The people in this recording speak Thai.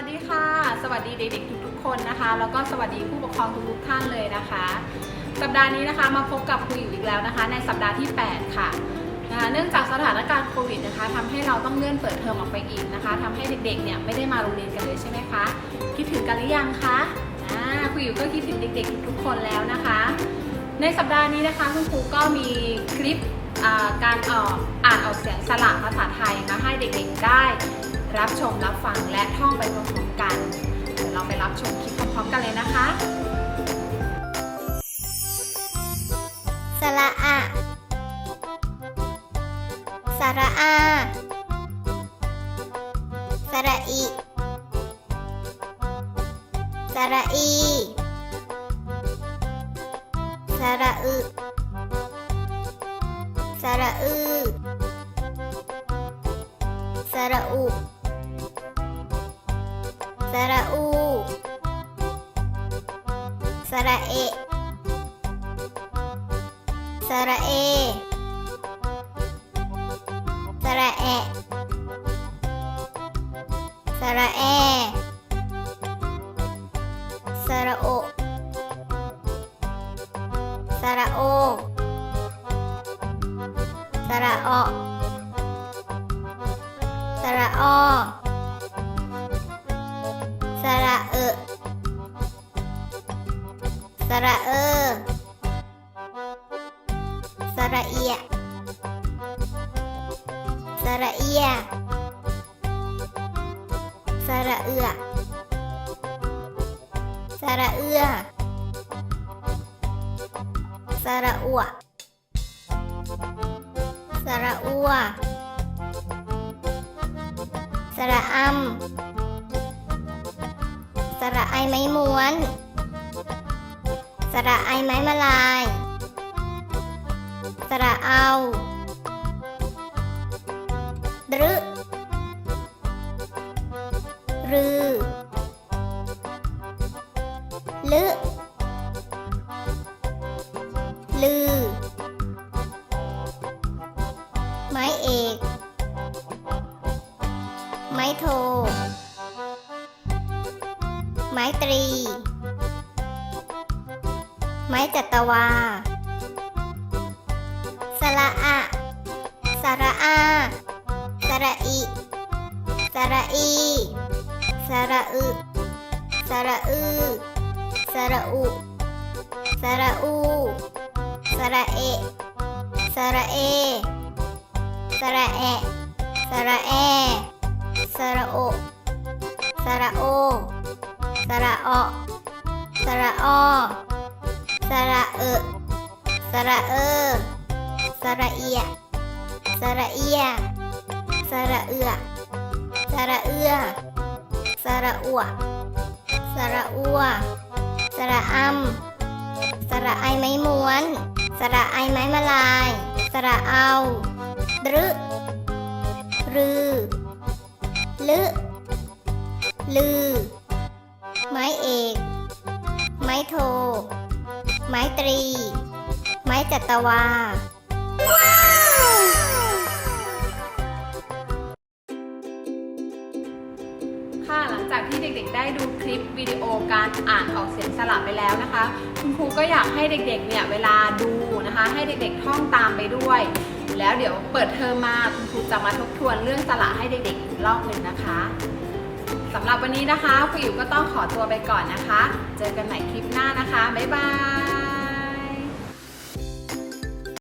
วัสดีค่ะ สวัสดีเด็กๆทุกๆคนนะคะ แล้วก็สวัสดีผู้ปกครองทุกๆท่านเลยนะคะ สัปดาห์นี้นะคะมาพบกับครูอยู่อีกแล้วนะคะ ในสัปดาห์ที่ 8 ค่ะนะคะเนื่องจากสถานการณ์โควิดนะคะทำให้เราต้องเลื่อนเปิดเทอมออกไปอีกนะคะทำให้เด็กๆเนี่ยไม่ได้มาโรงเรียนกันเลยใช่ไหมคะคิดถึงกันหรือยังคะอ่าครูอยู่ก็คิดถึงเด็กๆทุกๆคนแล้วนะคะ ในสัปดาห์นี้นะคะคุณครูก็มีคลิปการออกอ่านออกเสียงสระภาษาไทยมาให้เด็กๆได้ รับชมรับฟังและท่องไปพร้อมๆกัน เดี๋ยวเราไปรับชมคลิปพร้อมๆกันเลยนะคะ สระอะ สระอา สระอิ สระอี สระอึ สระอือ สระอุ ระอู สระเอ สระเอ สระแอสระแอสระโอ สระโอ สระออสระออ ระเออสระเออสระเอียสระเอียสระเอือสระเอือสระอัวสระอัวสระอำส ระไอไม้ม้วน สระไอไม้มาลาย สระเอาดรึรือลึลือ ไม้เอก ไม้โท ตรี ไม้จัตวา สระอะ สระอา สระอิ สระอี สระอึ สระอือ สระอุ สระอู สระเอ สระเอ สระแอ สระแอ สระโอ สระโอ สระออสระออสระเออสระเออสระเอียสระเอียสระเอือสระเอือสระอัวสระอัวสระอำสระไอไม้ม้วน สระไอไม้มาลาย สระเอาดรึรือ ลึ ลือ ไม้เอก ไม้โท ไม้ตรี ไม้จัตวา ค่ะหลังจากที่เด็กๆ ได้ดูคลิปวิดีโอการอ่านออกเสียงสระไปแล้วนะคะ คุณครูก็อยากให้เด็กๆ เนี่ยเวลาดูนะคะ ให้เด็กๆ ท่องตามไปด้วย แล้วเดี๋ยวเปิดเทอมมาคุณครูจะมาทบทวนเรื่องสระให้เด็กๆอีกรอบหนึ่งนะคะ สำหรับวันนี้นะคะผู้อิ๋วก็ต้องขอตัวไปก่อนนะคะ เจอกันใหม่คลิปหน้านะคะ บ๊ายบาย